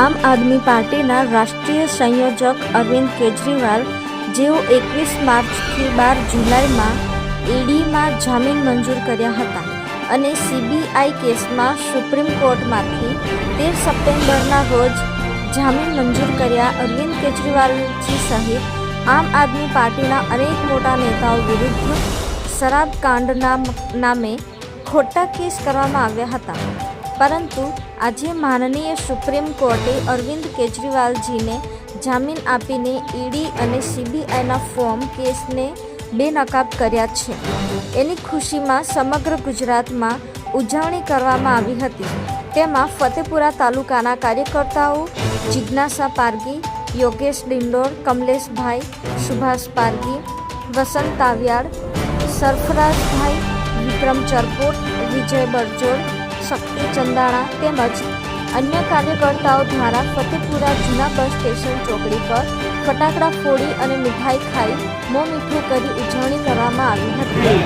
આમ આદમી પાર્ટીના રાષ્ટ્રીય સંયોજક અરવિંદ કેજરીવાલ જેઓ એકવીસ માર્ચથી બાર જુલાઈમાં ઈડીમાં જામીન મંજૂર કર્યા હતા અને સીબીઆઈ કેસમાં સુપ્રીમ કોર્ટમાંથી તેર સપ્ટેમ્બરના રોજ જામીન મંજૂર કર્યા અરવિંદ કેજરીવાલજી સહિત આમ આદમી પાર્ટીના અનેક મોટા નેતાઓ વિરુદ્ધ શરાબ કાંડના નામે ખોટા કેસ કરવામાં આવ્યા હતા. પરંતુ આજે માનનીય સુપ્રીમ કોર્ટે અરવિંદ કેજરીવાલજીને જામીન આપીને ઈડી અને સીબીઆઈના ફોર્મ કેસને બેનકાબ કર્યા છે. એની ખુશીમાં સમગ્ર ગુજરાતમાં ઉજવણી કરવામાં આવી હતી. તેમાં ફતેપુરા તાલુકાના કાર્યકર્તાઓ જિજ્ઞાસા પારગી, યોગેશ ડિંડોર, કમલેશભાઈ, સુભાષ પારગી, વસંત તાવ્યાડ સરફરાજભાઈ, વિક્રમ ચરપોટ વિજય બરજોડ શક્તિ ચંદાણા તેમજ અન્ય કાર્યકર્તાઓ દ્વારા ફતેપુરા જૂના બસ સ્ટેશન ચોકડી પર ફટાકડા ફોડી અને મીઠાઈ ખાઈ મો મીઠું કરી ઉજવણી કરવામાં આવી હતી.